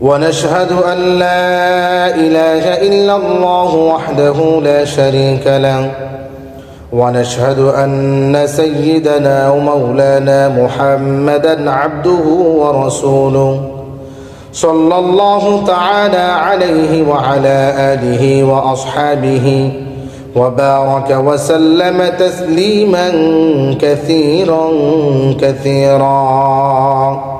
ونشهد أن لا إله إلا الله وحده لا شريك له. ونشهد أن سيدنا ومولانا محمدا عبده ورسوله صلى الله تعالى عليه وعلى آله وأصحابه وبارك وسلم تسليما كثيرا كثيرا.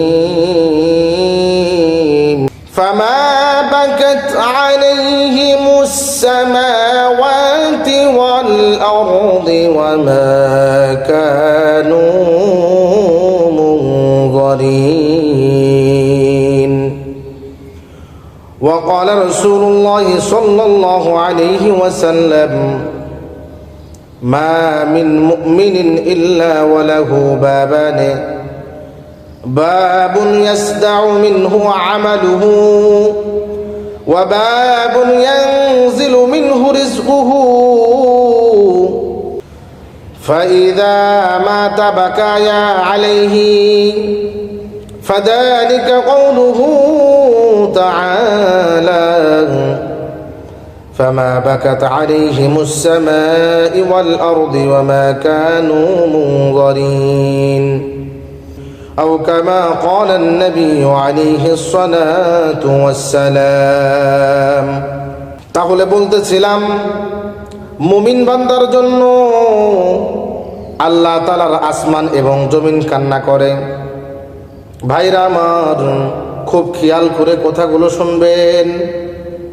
وما كانوا منظرين وقال رسول الله صلى الله عليه وسلم ما من مؤمن إلا وله بابان باب يسدع منه عمله وباب ينزل منه رزقه فإذا مات بكايا عليه فذلك قوله تعالى فما بكت عليهم السماء والأرض وما كانوا منظرين أو كما قال النبي عليه الصلاة والسلام তাহলে বলতেছিলাম মুমিন বান্দার জন্য আল্লাহ তালার আসমান এবং জমিন কান্না করে। ভাইরা আমার, খুব খেয়াল করে কথাগুলো শুনবেন।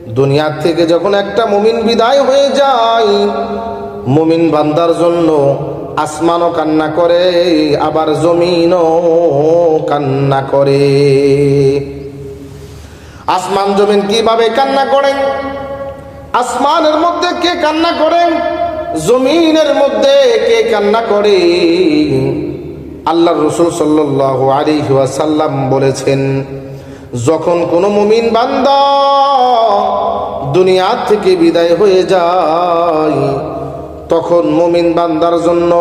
দুনিয়ার থেকে যখন একটা মুমিন বিদায় হয়ে যায়, মুমিন বান্দার জন্য আসমানও কান্না করে, আবার জমিনও কান্না করে। আসমান, জমিন কীভাবে কান্না করেন আসমানের মধ্যে কে কান্না করেন জমিনের মধ্যে কে কান্না করে? আল্লাহ রসুল সাল্লাহ আলী সাল্লাম বলেছেন, যখন কোনো মুমিন বান্দা দুনিয়া থেকে বিদায় হয়ে যায়, তখন মুমিন বান্দার জন্য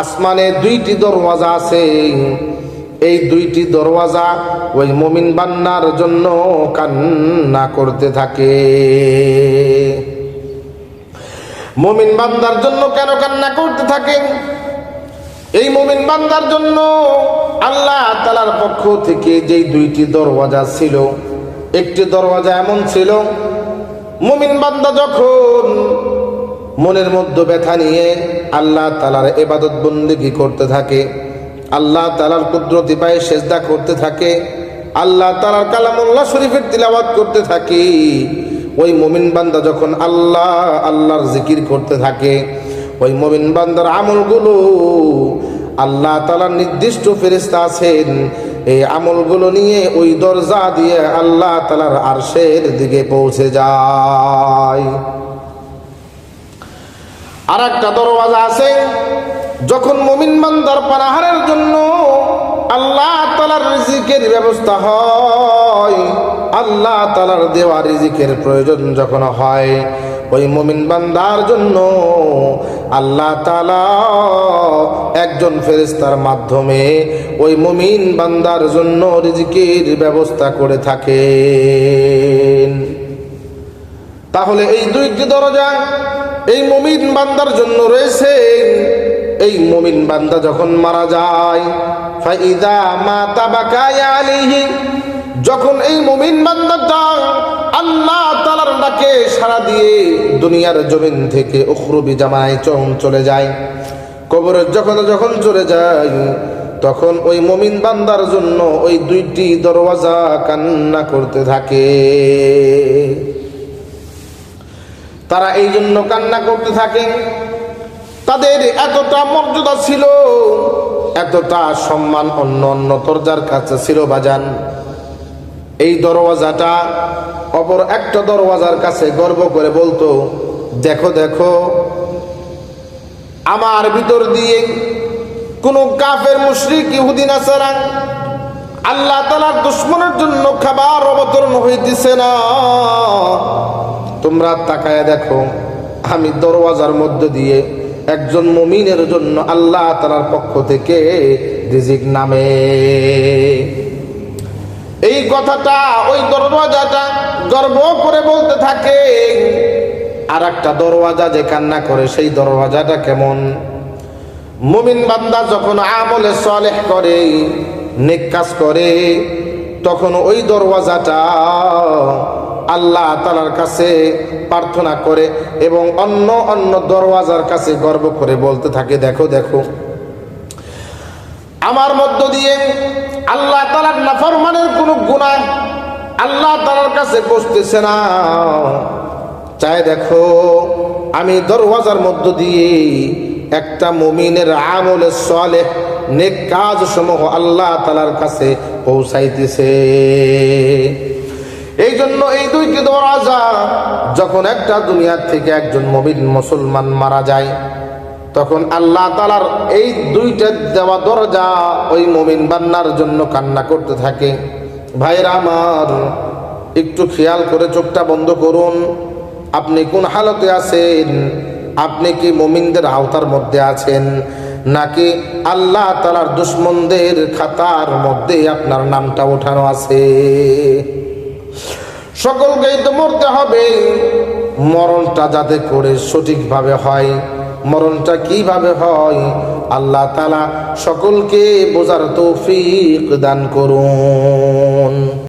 আসমানে দুইটি দরওয়াজা আছে। এই দুইটি দরওয়াজা ওই মুমিন বান্নার জন্য কান্না করতে থাকে। মুমিন বান্দার জন্য কেন কান্না করতে থাকে? এই মুমিন বান্দার জন্য আল্লাহ তালার পক্ষ থেকে যেই দুইটি দরওয়াজা ছিল, একটি দরওয়াজা এমন ছিল, মুমিন বান্দা যখন মনের মধ্যে ব্যথা নিয়ে আল্লাহ তালার এবাদত বন্দিগি করতে থাকে, আল্লাহ তালার কুদরতি পায়ে সেজদা করতে থাকে, আল্লাহ তালার কালামুল্লাহ শরীফের তিলাবাত করতে থাকে ওই মুমিন বান্দা যখন আল্লাহ, আল্লাহর জিকির করতে থাকে, ওই মুমিন বান্দার আমলগুলো আল্লাহ তালার নির্দিষ্ট ফেরিস্তা আছেন। এই আমলগুলো নিয়ে ওই দরজা দিয়ে আল্লাহ তালার আরশের দিকে পৌঁছে যায়। আর একটা দরওয়াজা আছে, যখন মুমিন বান্দার পানাহারের জন্য আল্লাহ তালার রিজিকের ব্যবস্থা হয় আল্লাহ তালার দেওয়া রিজিকের প্রয়োজন যখন হয়, ওই মুমিন বান্দার জন্য আল্লাহ তালা একজন ফেরিস্তার মাধ্যমে ওই মুমিন বান্দার জন্য রিজিকের ব্যবস্থা করে থাকেন। তাহলে এই দুইটি দরজা এই মুমিন বান্দার জন্য রয়েছে। এই মুমিন বান্দা যখন মারা যায়, ফাইদা মা তাবাকায় আলাইহি যখন এই মুমিন বান্দাটা আল্লাহ তালার ডাকে সারা দিয়ে দুনিয়ার জমিন থেকে উখরুবি জামায় চম চলে যায়, কবরে যখন যখন চলে যায়, তখন ওই মমিন বান্দার জন্য ওই দুইটি দরওয়াজা কান্না করতে থাকে। তারা এই জন্য কান্না করতে থাকে। তাদের এতটা মর্যাদা ছিল, এতটা সম্মান অন্য অন্য তরজার কাছে ছিল বাজান। এই দরওয়াজাটা অপর একটা দরওয়াজার কাছে গর্ব করে বলতো, দেখো দেখো, আমার ভিতর দিয়ে কোন কাফের মুশরিক, ইহুদি, নাসারা আল্লাহ তালার দুশ্মনের জন্য খাবার অবতরণ হইতেছে না। তোমরা তাকায় দেখো, আমি দরওয়াজার মধ্য দিয়ে একজন মমিনের জন্য আল্লাহ তালার পক্ষ থেকে রিজিক নামে। এই কথাটা, ওই দরওয়াজাটা গর্ব করে বলতে থাকে। আর একটা দরওয়াজা যে কান্না করে, সেই দরওয়াজাটা কেমন? মুমিন বান্দা যখন আমলে সলেহ করে, নেক কাজ করে, তখন ওই দরওয়াজাটা আল্লাহ তালার কাছে প্রার্থনা করে এবং অন্য অন্য দরওয়াজার কাছে গর্ব করে বলতে থাকে, দেখো দেখো। আমার মধ্য দিয়ে আল্লাহ তালার নাফরমানের কোনো গুণা আল্লাহ তালার কাছে বসতেছে না। চাই দেখো, আমি দরওয়াজার মধ্য দিয়ে একটা মুমিনের আমলে সলে নেক কাজ সমূহ আল্লাহ তালার কাছে পৌঁছাইতেছে। এই জন্য এই দুইটি দরওয়াজা যখন একটা দুনিয়ার থেকে একজন মবিন মুসলমান মারা যায় তখন আল্লাহ তালার এই দুইটা দেওয়া দরজা ওই মমিন বান্নার জন্য কান্না করতে থাকে। ভাইরা আমার, একটু খেয়াল করে চোখটা বন্ধ করুন। আপনি কোন হালতে আছেন? আপনি কি মমিনদের আওতার মধ্যে আছেন? নাকি আল্লাহ তালার দুশ্মনদের খাতার মধ্যে আপনার নামটা ওঠানো আছে? সকলকেই তো মরতে হবে। মরণটা যাতে করে সঠিকভাবে হয়। মরণটা কীভাবে হয়? আল্লাহ তালা সকলকে বোঝার তৌফিক দান করুন।